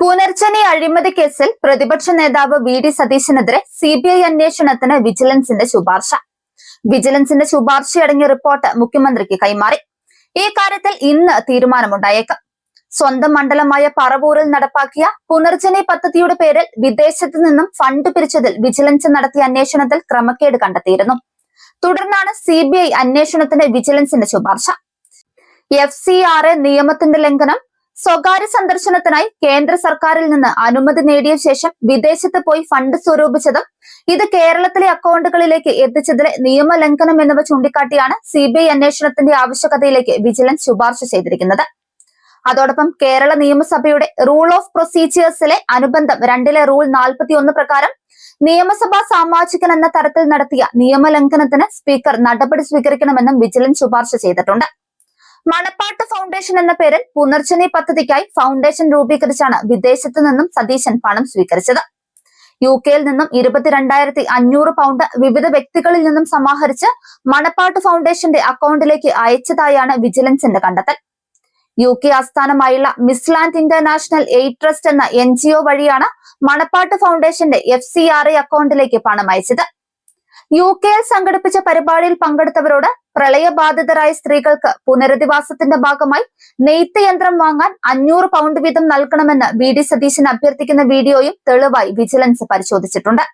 പുനർജനി അഴിമതി കേസിൽ പ്രതിപക്ഷ നേതാവ് വി ഡി സതീശനെതിരെ സി ബി ഐ അന്വേഷണത്തിന് വിജിലൻസിന്റെ ശുപാർശ. വിജിലൻസിന്റെ ശുപാർശയടങ്ങിയ റിപ്പോർട്ട് മുഖ്യമന്ത്രിക്ക് കൈമാറി. ഈ കാര്യത്തിൽ ഇന്ന് തീരുമാനമുണ്ടായേക്കാം. സ്വന്തം മണ്ഡലമായ പറവൂരിൽ നടപ്പാക്കിയ പുനർജനി പദ്ധതിയുടെ പേരിൽ വിദേശത്ത് നിന്നും ഫണ്ട് പിരിച്ചതിൽ വിജിലൻസ് നടത്തിയ അന്വേഷണത്തിൽ ക്രമക്കേട് കണ്ടെത്തിയിരുന്നു. തുടർന്നാണ് സി ബി ഐ അന്വേഷണത്തിന് വിജിലൻസിന്റെ ശുപാർശ. എഫ് സി ആർ എ നിയമത്തിന്റെ ലംഘനം സ്വകാര്യ സന്ദർശനത്തിനായി കേന്ദ്ര സർക്കാരിൽ നിന്ന് അനുമതി നേടിയ ശേഷം വിദേശത്ത് പോയി ഫണ്ട് സ്വരൂപിച്ചതും ഇത് കേരളത്തിലെ അക്കൗണ്ടുകളിലേക്ക് എത്തിച്ചതിലെ നിയമലംഘനം എന്നിവ ചൂണ്ടിക്കാട്ടിയാണ് സി ബി ഐ അന്വേഷണത്തിന്റെ ആവശ്യകതയിലേക്ക് വിജിലൻസ് ശുപാർശ ചെയ്തിരിക്കുന്നത്. അതോടൊപ്പം കേരള നിയമസഭയുടെ റൂൾ ഓഫ് പ്രൊസീജിയേഴ്സിലെ അനുബന്ധം രണ്ടിലെ റൂൾ നാൽപ്പത്തി ഒന്ന് പ്രകാരം നിയമസഭാ സാമാജികൻ എന്ന തരത്തിൽ നടത്തിയ നിയമലംഘനത്തിന് സ്പീക്കർ നടപടി സ്വീകരിക്കണമെന്നും വിജിലൻസ് ശുപാർശ ചെയ്തിട്ടുണ്ട്. മണപ്പാട്ട് ഫൗണ്ടേഷൻ എന്ന പേരിൽ പുനർജനി പദ്ധതിക്കായി ഫൗണ്ടേഷൻ രൂപീകരിച്ചാണ് വിദേശത്ത് നിന്നും സതീശൻ പണം സ്വീകരിച്ചത്. യു കെയിൽ നിന്നും ഇരുപത്തിരണ്ടായിരത്തി അഞ്ഞൂറ് പൗണ്ട് വിവിധ വ്യക്തികളിൽ നിന്നും സമാഹരിച്ച് മണപ്പാട്ട് ഫൗണ്ടേഷന്റെ അക്കൗണ്ടിലേക്ക് അയച്ചതായാണ് വിജിലൻസിന്റെ കണ്ടെത്തൽ. യു കെ ആസ്ഥാനമായുള്ള മിസ്ലാൻഡ് ഇന്റർനാഷണൽ എയ്ഡ് ട്രസ്റ്റ് എന്ന എൻ ജി ഒ വഴിയാണ് മണപ്പാട്ട് ഫൗണ്ടേഷന്റെ എഫ് സി ആർ ഐ അക്കൗണ്ടിലേക്ക് പണം അയച്ചത്. യു കെയിൽ സംഘടിപ്പിച്ച പരിപാടിയിൽ പങ്കെടുത്തവരോട് പ്രളയബാധിതരായ സ്ത്രീകൾക്ക് പുനരധിവാസത്തിന്റെ ഭാഗമായി നെയ്ത്ത് യന്ത്രം വാങ്ങാൻ അഞ്ഞൂറ് പൗണ്ട് വീതം നൽകണമെന്ന് വി ഡി സതീശൻ അഭ്യർത്ഥിക്കുന്ന വീഡിയോയും തെളിവായി വിജിലൻസ് പരിശോധിച്ചിട്ടുണ്ട്.